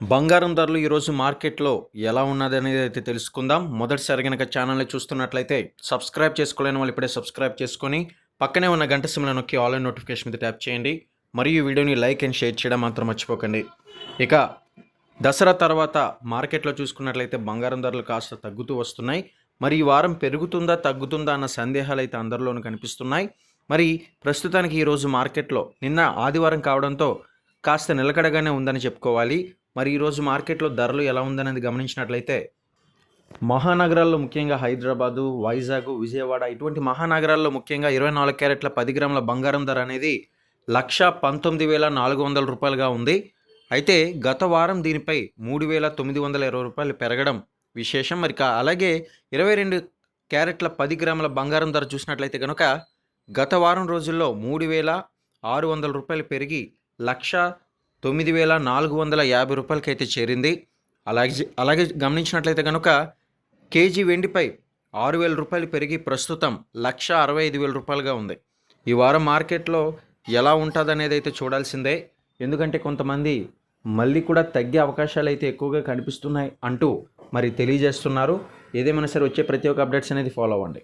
బంగారం ధరలు ఈరోజు మార్కెట్లో ఎలా ఉన్నది అనేది అయితే తెలుసుకుందాం. మొదటిసారి కనుక ఛానల్ని చూస్తున్నట్లయితే సబ్స్క్రైబ్ చేసుకోలేని వాళ్ళు ఇప్పుడే సబ్స్క్రైబ్ చేసుకొని పక్కనే ఉన్న గంట సిమ్లో నొక్కి ఆన్లైన్ నోటిఫికేషన్ మీద ట్యాప్ చేయండి. మరియు వీడియోని లైక్ అండ్ షేర్ చేయడం మాత్రం మర్చిపోకండి. ఇక దసరా తర్వాత మార్కెట్లో చూసుకున్నట్లయితే బంగారం ధరలు కాస్త తగ్గుతూ వస్తున్నాయి. మరి ఈ వారం పెరుగుతుందా తగ్గుతుందా అన్న సందేహాలు అయితే అందరిలోనూ కనిపిస్తున్నాయి. మరి ప్రస్తుతానికి ఈరోజు మార్కెట్లో నిన్న ఆదివారం కావడంతో కాస్త నిలకడగానే ఉందని చెప్పుకోవాలి. మరి ఈరోజు మార్కెట్లో ధరలు ఎలా ఉందనేది గమనించినట్లయితే మహానగరాల్లో ముఖ్యంగా హైదరాబాదు వైజాగ్ విజయవాడ ఇటువంటి మహానగరాల్లో ముఖ్యంగా ఇరవై నాలుగు క్యారెట్ల పది గ్రాముల బంగారం ధర అనేది లక్ష పంతొమ్మిది వేల నాలుగు వందల రూపాయలుగా ఉంది. అయితే గత వారం దీనిపై మూడు వేల తొమ్మిది వందల ఇరవై రూపాయలు పెరగడం విశేషం. మరి అలాగే ఇరవై రెండు క్యారెట్ల పది గ్రాముల బంగారం ధర చూసినట్లయితే కనుక గత వారం రోజుల్లో మూడు వేల ఆరు వందల రూపాయలు పెరిగి లక్ష తొమ్మిది వేల నాలుగు వందల యాభై రూపాయలకైతే చేరింది. అలాగే అలాగే గమనించినట్లయితే కనుక కేజీ వెండిపై ఆరు వేల రూపాయలు పెరిగి ప్రస్తుతం లక్ష అరవై ఐదు వేల రూపాయలుగా ఉంది. ఈ వారం మార్కెట్లో ఎలా ఉంటుంది అనేది అయితే చూడాల్సిందే. ఎందుకంటే కొంతమంది మళ్ళీ కూడా తగ్గే అవకాశాలు అయితే ఎక్కువగా కనిపిస్తున్నాయి అంటూ మరి తెలియజేస్తున్నారు. ఏదేమైనా సరే వచ్చే ప్రతి ఒక్క అప్డేట్స్ అనేది ఫాలో అవ్వండి.